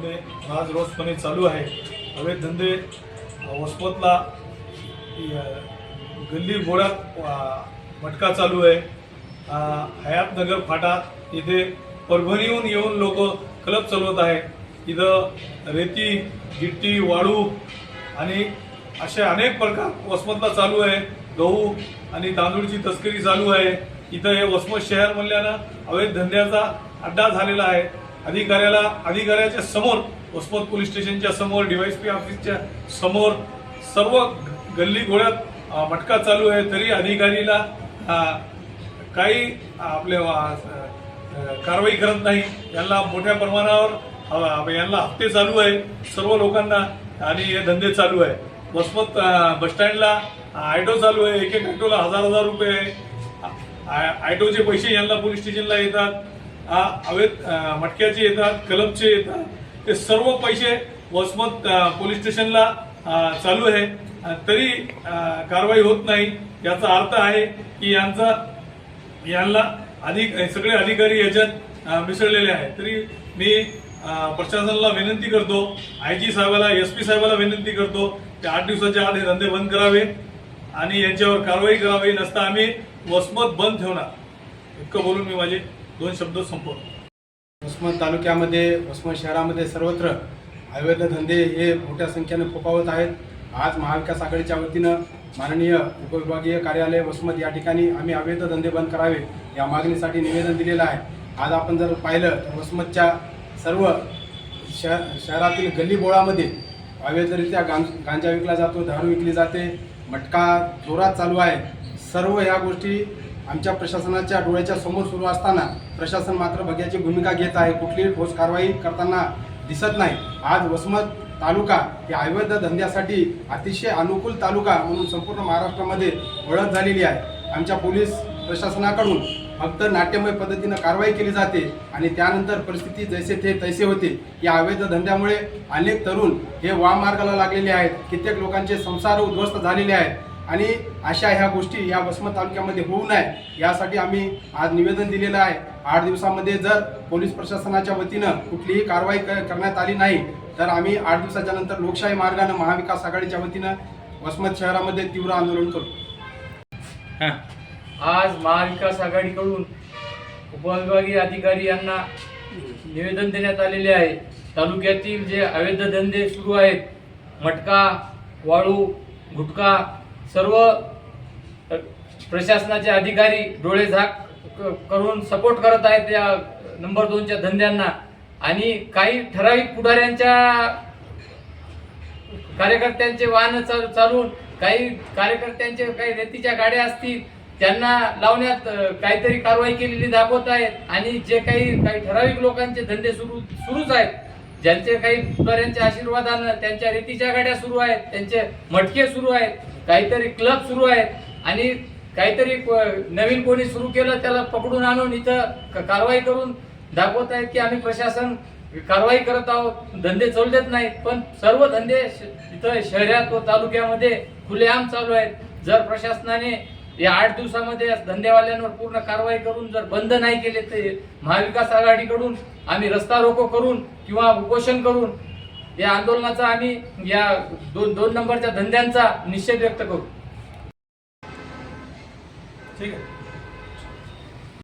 धंदे आज रोजपणे चालू आहे. अवैध धंदे वसमतला गल्ली गोळ्यात मटका चालू आहे. हयातनगर फाटा इथे परभणीहून येऊन लोक क्लब चालवत आहे इथं रेती गिट्टी वाळू आणि असे अनेक प्रकार वसमतला चालू आहे. गहू आणि तांदूळची तस्करी चालू आहे. इथं हे वसमत शहर म्हणल्यानं अवैध धंद्याचा अड्डा झालेला आहे. अधिकाऱ्याला अधिकाऱ्याच्या समोर वसमत पोलीस स्टेशनच्या समोर डीवायसपी ऑफिसच्या समोर सर्व गल्ली गोळ्यात मटका चालू आहे तरी अधिकारीला काही आपले कारवाई करत नाही. यांना मोठ्या प्रमाणावर यांना हप्ते चालू आहे सर्व लोकांना आणि हे धंदे चालू आहे. वसमत बसस्टँडला ऑटो चालू आहे एक एक ऑटोला हजार हजार रुपये आहे. ऑटोचे पैसे यांना पोलीस स्टेशनला येतात. अवैध मटक्याचे येतात कलमचे येतात ते सर्व पैसे वसमत पोलीस स्टेशनला चालू आहे. तरी कारवाई होत नाही. याचा अर्थ आहे की यांचा यांना अधिक सगळे अधिकारी याच्यात मिसळलेले आहेत. तरी मी प्रशासनाला विनंती करतो आय जी साहेबाला एस पी साहेबाला विनंती करतो की आठ दिवसाच्या आत हे धंदे बंद करावे आणि यांच्यावर कारवाई करावी नसता आम्ही वसमत बंद ठेवणार. इतकं बोलून मी माझे दोन शब्द संपवतो. उस्मान तालुक्यामध्ये उस्मान शहरामध्ये सर्वत्र अवैध धंदे हे मोठ्या संख्येने फोपावत आहेत. आज महाविकास आघाडीच्या वतीनं माननीय उपविभागीय कार्यालय वसमत या ठिकाणी आम्ही अवैध धंदे बंद करावे या मागणीसाठी निवेदन दिलेलं आहे. आज आपण जर पाहिलं तर वसमतच्या सर्व शहर शहरातील गल्लीबोळामध्ये अवैधरित्या गां गांजा विकला जातो दारू विकली जाते मटका जोरात चालू आहे. सर्व ह्या गोष्टी आमच्या प्रशासनाच्या डोळ्याच्या समोर सुरू असताना प्रशासन मात्र बघ्याची भूमिका घेत आहे. कुठलीही ठोस कारवाई करताना दिसत नाही. आज वसमत तालुका हे अवैध धंद्यासाठी अतिशय अनुकूल तालुका म्हणून संपूर्ण महाराष्ट्रामध्ये ओळख झालेली आहे. आमच्या पोलीस प्रशासनाकडून फक्त नाट्यमय पद्धतीनं कारवाई केली जाते आणि त्यानंतर परिस्थिती जैसे थे तैसे होते. या अवैध धंद्यामुळे अनेक तरुण हे वामार्गाला लागलेले आहेत. कित्येक लोकांचे संसार उद्ध्वस्त झालेले आहेत. आणि अशा ह्या गोष्टी या वसमत तालुक्यामध्ये होऊ नये यासाठी आम्ही आज निवेदन दिलेलं आहे. आठ दिवसामध्ये जर पोलीस प्रशासनाच्या वतीनं कुठलीही कारवाई क- करण्यात आली नाही तर आम्ही आठ दिवसाच्या नंतर लोकशाही मार्गानं महाविकास आघाडीच्या वतीनं वसमत शहरामध्ये तीव्र आंदोलन करू. आज महाविकास आघाडीकडून उपविभागीय अधिकारी यांना निवेदन देण्यात आलेले आहे. तालुक्यातील जे अवैध धंदे सुरू आहेत मटका वाळू गुटखा सर्व प्रशासनाचे अधिकारी डोळे झाक क- करून सपोर्ट करत आहेत या नंबर दोनच्या धंद्यांना. आणि काही ठराविक पुढाऱ्यांच्या कार्यकर्त्यांचे वाहन चाल- चालवून काही कार्यकर्त्यांचे काही रेतीच्या गाड्या असतील त्यांना लावण्यात काहीतरी कारवाई केलेली दाखवत आहेत. आणि जे काही काही ठराविक लोकांचे धंदे सुरू सुरूच आहेत ज्यांचे काही पुढाऱ्यांच्या आशीर्वादानं त्यांच्या रेतीच्या गाड्या सुरू आहेत त्यांचे मटके सुरू आहेत काहीतरी क्लब सुरू आहेत. आणि काहीतरी नवीन कोणी सुरू केलं त्याला पकडून आणून इथं क- कारवाई करून दाखवत आहेत की आम्ही प्रशासन कारवाई करत आहोत. धंदे चालू देत नाहीत पण सर्व धंदे श- इथं शहरात व तालुक्यामध्ये खुलेआम चालू आहेत. जर प्रशासनाने या आठ दिवसामध्ये या धंदेवाल्यांवर पूर्ण कारवाई करून जर बंद नाही केले तर महाविकास आघाडीकडून आम्ही रस्ता रोको करून किंवा उपोषण करून या आंदोलनाचा आम्ही या दोन दोन नंबरच्या धंद्यांचा निषेध व्यक्त करू. ठीक आहे.